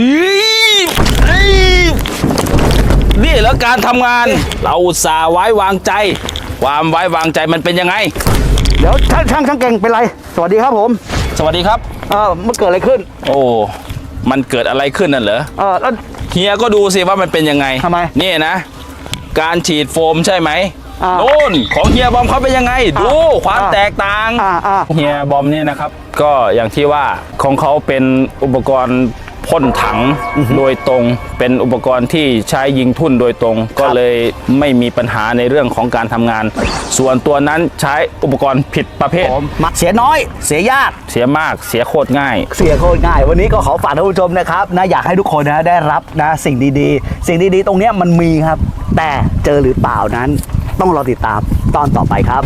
อีเอ้ยนี่แล้วการทำงาน เราอุตส่าห์ไว้วางใจ ความไว้วางใจมันเป็นยังไง เดี๋ยวช่างช่างช่างเก่งเป็นไร สวัสดีครับผม สวัสดีครับ เออมันเกิดอะไรขึ้น โอ้ มันเกิดอะไรขึ้นนั่นเหรอ เออแล้ว เฮียก็ดูสิว่ามันเป็นยังไงทำไมนี่นะ การฉีดโฟมใช่ไหมอ่าโน่นของเฮียบอมเขาเป็นยังไง ดูความอ่าแตกต่างอ่าอ่า เฮียบอมเนี่ยนะครับ ก็อย่างที่ว่าของเขาเป็นอุปกรณ์ พ่นถังโดยตรง เป็นอุปกรณ์ที่ใช้ยิงทุ่นโดยตรง ก็เลยไม่มีปัญหาในเรื่องของการทำงาน ส่วนตัวนั้นใช้อุปกรณ์ผิดประเภท ผมมาเสียน้อย เสียยาก เสียมากเสียโคตรง่าย เสียโคตรง่าย วันนี้ก็ขอฝากท่านผู้ชมนะครับนะอยากให้ทุกคนนะได้รับนะสิ่งดีๆ สิ่งดีๆ ตรงเนี้ยมันมีครับ แต่เจอหรือเปล่านั้น ต้องรอติดตามตอนต่อไปครับ